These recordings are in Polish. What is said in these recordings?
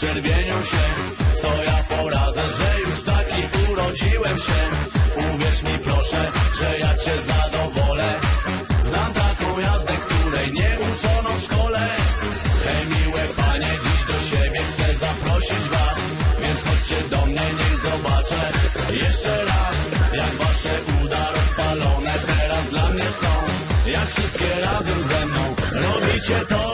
czerwienią się Co ja poradzę, że już taki urodziłem się. Uwierz mi proszę, że ja cię zadowolę. Znam taką jazdę, której nie uczono w szkole. Te miłe panie, dziś do siebie chcę zaprosić was Więc chodźcie do mnie, niech zobaczę jeszcze raz Jak wasze uda rozpalone teraz dla mnie są. Jak wszystkie razem ze mną robicie to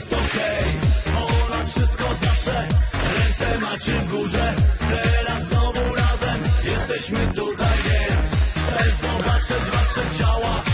jest okej. Okay. O wszystko zawsze. Ręce macie w górze. Teraz znowu razem. Jesteśmy tutaj więc Chcę zobaczyć wasze ciała.